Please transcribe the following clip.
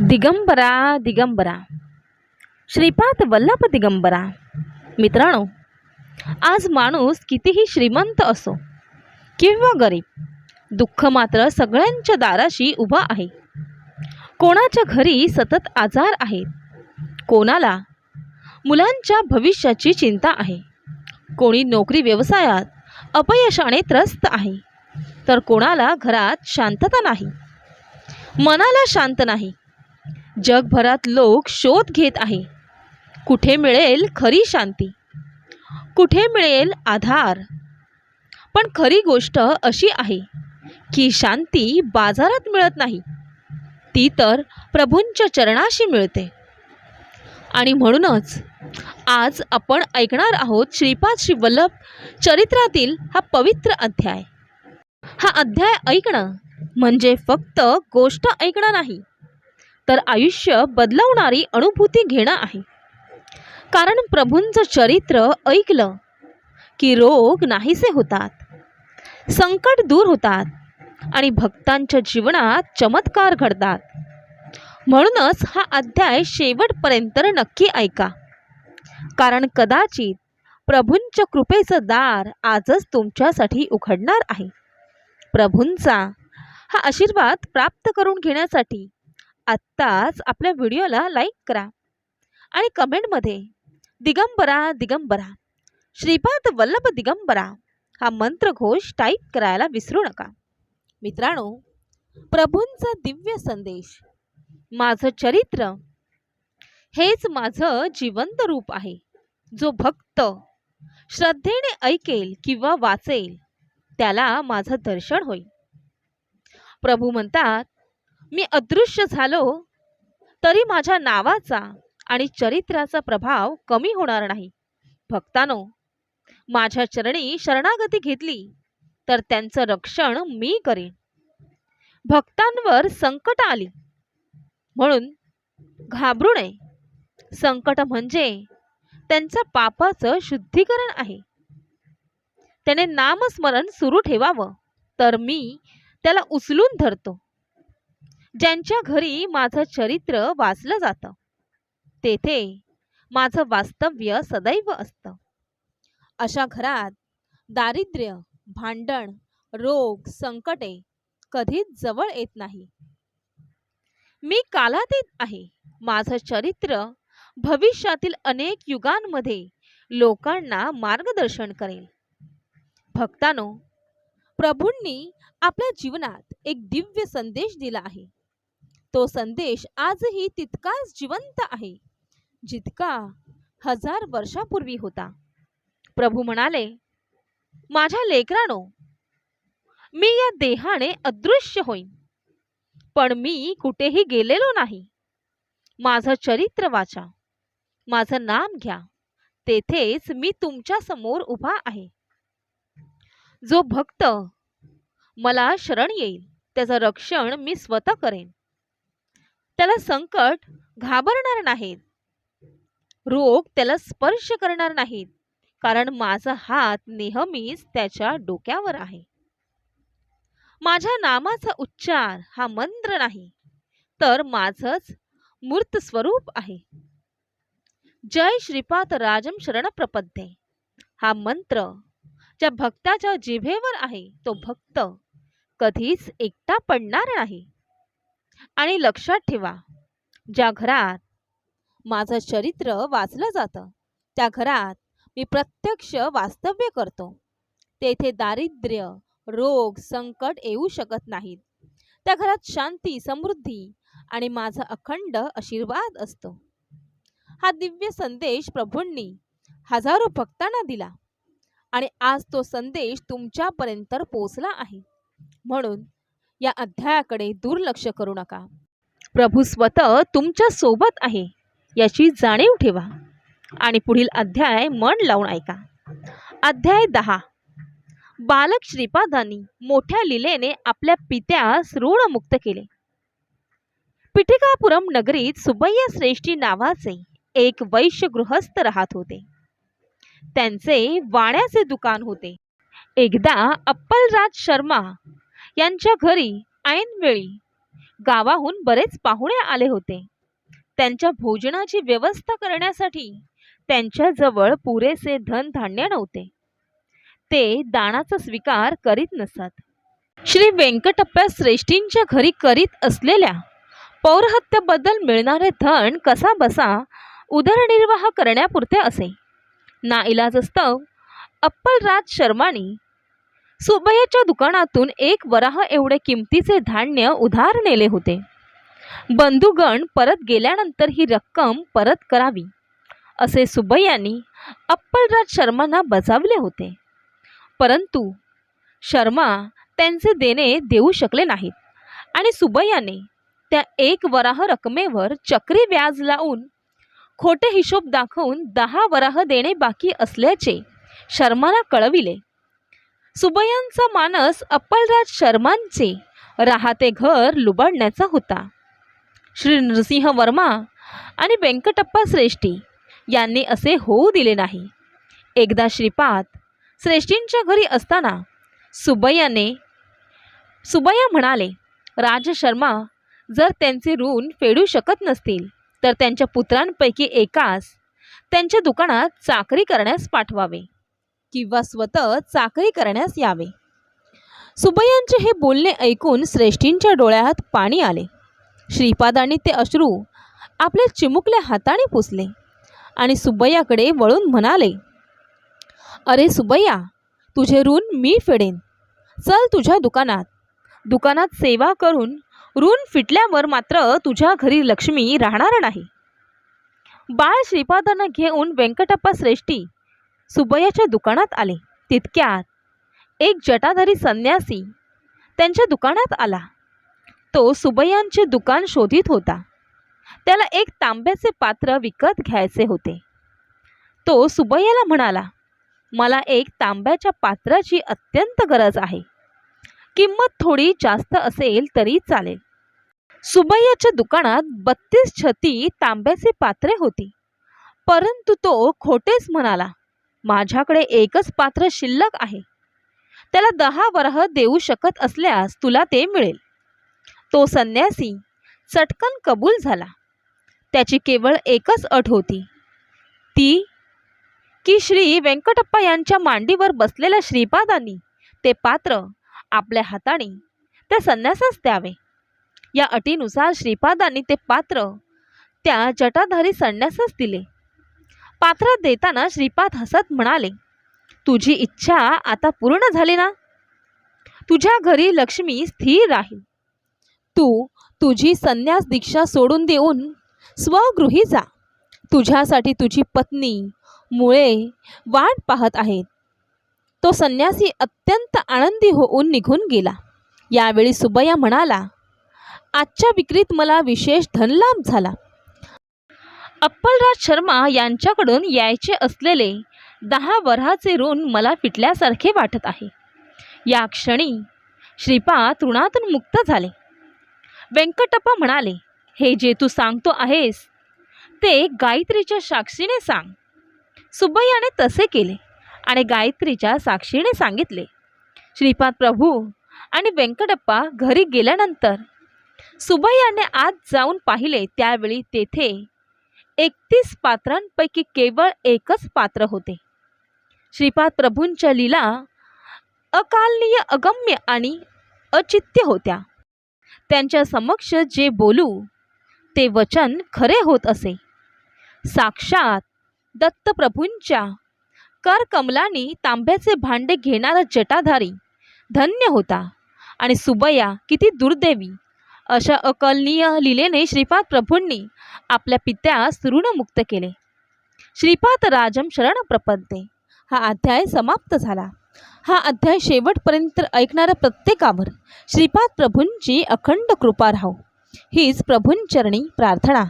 दिगंबरा दिगंबरा. श्रीपाद वल्लभ दिगंबरा. मित्रांनो आज माणूस कितीही श्रीमंत असो किंवा गरीब दुःख मात्र सगळ्यांच्या दाराशी उभा आहे. कोणाच्या घरी सतत आजार आहेत? कोणाला? मुलांच्या भविष्याची चिंता आहे. कोणी नोकरी व्यवसायात अपयशाने त्रस्त आहे. तर कोणाला घरात शांतता नाही. मनाला शांत नाही. जगभरात लोक शोध घेत आहे. कुठे मिळेल खरी शांती? कुठे मिळेल आधार? पण खरी गोष्ट अशी आहे की शांती बाजारात मिळत नाही. ती तर प्रभूंच्या चरणाशी मिळते. आणि म्हणूनच आज आपण ऐकणार आहोत श्रीपाद श्री वल्लभ चरित्रातील हा पवित्र अध्याय. हा अध्याय ऐकणं म्हणजे फक्त गोष्ट ऐकणं नाही तर आयुष्य बदलवणारी अनुभूती घेणं आहे. कारण प्रभूंचं चरित्र ऐकलं की रोग नाहीसे होतात संकट दूर होतात आणि भक्तांच्या जीवनात चमत्कार घडतात. म्हणूनच हा अध्याय शेवटपर्यंत नक्की ऐका. कारण कदाचित प्रभूंच्या कृपेचं दार आजच तुमच्यासाठी उघडणार आहे. प्रभूंचा हा आशीर्वाद प्राप्त करून घेण्यासाठी आत्ताच आपल्या व्हिडिओला लाईक करा आणि कमेंटमध्ये दिगंबरा दिगंबरा श्रीपाद वल्लभ दिगंबरा हा मंत्रघोष टाईप करायला विसरू नका. मित्रांनो प्रभूंचा दिव्य संदेश माझं चरित्र हेच माझं जिवंत रूप आहे जो भक्त श्रद्धेने ऐकेल किंवा वाचेल त्याला माझं दर्शन होईल. प्रभू म्हणतात मी अदृश्य झालो तरी माझ्या नावाचा आणि चरित्राचा प्रभाव कमी होणार नाही. भक्तानो माझ्या चरणी शरणागती घेतली तर त्यांचं रक्षण मी करेन. भक्तांवर संकट आली. म्हणून घाबरू नये. संकट म्हणजे त्यांचं पापाचं शुद्धीकरण आहे. त्याने नामस्मरण सुरू ठेवावं तर मी त्याला उचलून धरतो. ज्यांच्या घरी माझं चरित्र वाचलं जातं. तेथे माझं वास्तव्य सदैव असतं. अशा घरात दारिद्र्य भांडण रोग संकटे कधीच जवळ येत नाही. मी कालातीत आहे. माझं चरित्र भविष्यातील अनेक युगांमध्ये लोकांना मार्गदर्शन करेल. भक्तानो प्रभूंनी आपल्या जीवनात एक दिव्य संदेश दिला आहे. तो संदेश आजही तितकाच जिवंत आहे जितका हजार वर्षापूर्वी होता. प्रभू म्हणाले माझ्या लेकरानो मी या देहाने अदृश्य होईन पण मी कुठेही गेलेलो नाही. माझं चरित्र वाचा माझं नाम घ्या तेथेच मी तुमच्यासमोर उभा आहे. जो भक्त मला शरण येईल त्याचं रक्षण मी स्वतः करेन. त्याला संकट घाबरणार नाहीत. रोग त्याला स्पर्श करणार नाहीत. कारण माझा हात नेहमीच त्याच्या डोक्यावर आहे. माझ्या नामाचा उच्चार हा मंत्र नाही तर माझच मूर्त स्वरूप आहे. जय श्रीपाद राजम शरण प्रपद्ये. हा मंत्र ज्या भक्ताच्या जिभेवर आहे तो भक्त कधीच एकटा पडणार नाही. आणि लक्षात ठेवा ज्या घरात माझं चरित्र वाचलं जातं त्या घरात मी प्रत्यक्ष वास्तव्य करतो. तेथे दारिद्र्य रोग संकट येऊ शकत नाहीत. त्या घरात शांती समृद्धी आणि माझा अखंड आशीर्वाद असतो. हा दिव्य संदेश प्रभूंनी हजारो भक्तांना दिला आणि आज तो संदेश तुमच्यापर्यंत पोचला आहे. म्हणून या अध्यायाकडे दुर्लक्ष करू नका. प्रभू स्वतः तुमच्यासोबत आहे याची जाणीव ठेवा. आणि पुढील अध्याय मन लावून ऐका. अध्याय दहा. बालक श्रीपादांनी मोठ्या लिलेने आपल्या पित्यास ऋणमुक्त केले. पिठिकापुरम नगरीत सुबय्या श्रेष्ठी नावाचे एक वैश्य गृहस्थ राहत होते. त्यांचे वाण्याचे दुकान होते. एकदा अप्पलराज शर्मा यांच्या घरी ऐनवेळी गावाहून बरेच पाहुणे आले होते. त्यांच्या भोजनाची व्यवस्था करण्यासाठी त्यांच्याजवळ पुरेसे धनधान्य नव्हते. ते दानाचा स्वीकार करीत नसत. श्री व्यंकटप्पा श्रेष्ठींच्या घरी करीत असलेल्या पौरहत्येबद्दल मिळणारे धन कसा बसा उदरनिर्वाह करण्यापुरते असे. नाईलाजस्तव अप्पलराज शर्मानी सुबय्याच्या दुकानातून एक वराह एवढे किमतीचे धान्य उधार नेले होते. बंधुगण परत गेल्यानंतर ही रक्कम परत करावी असे सुबय्यांनी अप्पलराज शर्मांना बजावले होते. परंतु शर्मा त्यांचे देणे देऊ शकले नाहीत आणि सुबय्याने त्या एक वराह रकमेवर चक्री व्याज लावून खोटे हिशोब दाखवून दहा वराह देणे बाकी असल्याचे शर्माला कळविले. सुबयांचा मानस अप्पलराज शर्मांचे राहते घर लुबाडण्याचा होता. श्री नृसिंह वर्मा आणि व्यंकटप्पा श्रेष्ठी यांनी असे होऊ दिले नाही. एकदा श्रीपाद श्रेष्ठींच्या घरी असताना सुबय्याने सुबय्या म्हणाले राज शर्मा जर त्यांचे ऋण फेडू शकत नसतील तर त्यांच्या पुत्रांपैकी एकास त्यांच्या दुकानात चाकरी करण्यास पाठवावे. किंवा स्वतः चाकरी करण्यास यावे. सुबयांचे हे बोलणे ऐकून श्रेष्ठींच्या डोळ्यात पाणी आले. श्रीपादांनी ते अश्रू आपल्या चिमुकल्या हाताने पुसले आणि सुबय्याकडे वळून म्हणाले अरे सुबैया तुझे ऋण मी फेडेन. चल तुझ्या दुकानात. दुकानात सेवा करून ऋण फिटल्यावर मात्र तुझ्या घरी लक्ष्मी राहणार नाही. बाळ श्रीपादांना घेऊन व्यंकटप्पा श्रेष्ठी सुबय्याच्या दुकानात आले. तितक्यात एक जटाधारी संन्यासी त्यांच्या दुकानात आला. तो सुबयांचे दुकान शोधित होता. त्याला एक तांब्याचे पात्र विकत घ्यायचे होते. तो सुबय्याला म्हणाला मला एक तांब्याच्या पात्राची अत्यंत गरज आहे. किंमत थोडी जास्त असेल तरी चालेल. सुबय्याच्या दुकानात बत्तीस छती तांब्याचे पात्रे होती. परंतु तो खोटेच म्हणाला माझ्याकडे एकच पात्र शिल्लक आहे. त्याला दहा वरह देऊ शकत असल्यास तुला ते मिळेल. तो संन्यासी चटकन कबूल झाला. त्याची केवळ एकच अट होती. ती की श्री व्यंकटप्पा यांच्या मांडीवर बसलेल्या श्रीपादांनी ते पात्र आपल्या हाताने त्या संन्यासास द्यावे. या अटीनुसार श्रीपादांनी ते पात्र त्या जटाधारी संन्यासास दिले. पात्र देताना श्रीपाद हसत म्हणाले तुझी इच्छा आता पूर्ण झाली ना? तुझ्या घरी लक्ष्मी स्थिर राहील. तू तुझी संन्यास दीक्षा सोडून देऊन स्वगृही जा. तुझ्यासाठी तुझी पत्नी मुळे वाट पाहत आहेत. तो संन्यासी अत्यंत आनंदी होऊन निघून गेला. यावेळी सुबया म्हणाला आजच्या विक्रीत मला विशेष धनलाभ झाला. अप्पलराज शर्मा यांच्याकडून यायचे असलेले दहा वराचे ऋण मला फिटल्यासारखे वाटत आहे. या क्षणी श्रीपाद ऋणातून मुक्त झाले. व्यंकटप्पा म्हणाले हे जे तू सांगतो आहेस ते गायत्रीच्या साक्षीने सांग. सुब्बय्याने तसे केले आणि गायत्रीच्या साक्षीने सांगितले श्रीपाद प्रभू आणि व्यंकटप्पा घरी गेल्यानंतर सुबय्याने आत जाऊन पाहिले त्यावेळी तेथे एकतीस पात्रांपैकी केवळ एकच पात्र होते. श्रीपाद प्रभूंच्या लीला अकालनीय अगम्य आणि अचित्य होत्या. त्यांच्या समक्ष जे बोलू ते वचन खरे होत असे. साक्षात दत्तप्रभूंच्या करकमलानी तांब्याचे भांडे घेणारा जटाधारी धन्य होता आणि सुबया किती दुर्दैवी अशा अकलनीय लीलेने श्रीपाद प्रभूंनी आपल्या पित्यास ऋणमुक्त केले. श्रीपाद राजम शरण प्रपद्ये हा अध्याय समाप्त झाला. हा अध्याय शेवटपर्यंत ऐकणाऱ्या प्रत्येकावर श्रीपाद प्रभूंची अखंड कृपा राहो. हीच प्रभूंचरणी प्रार्थना.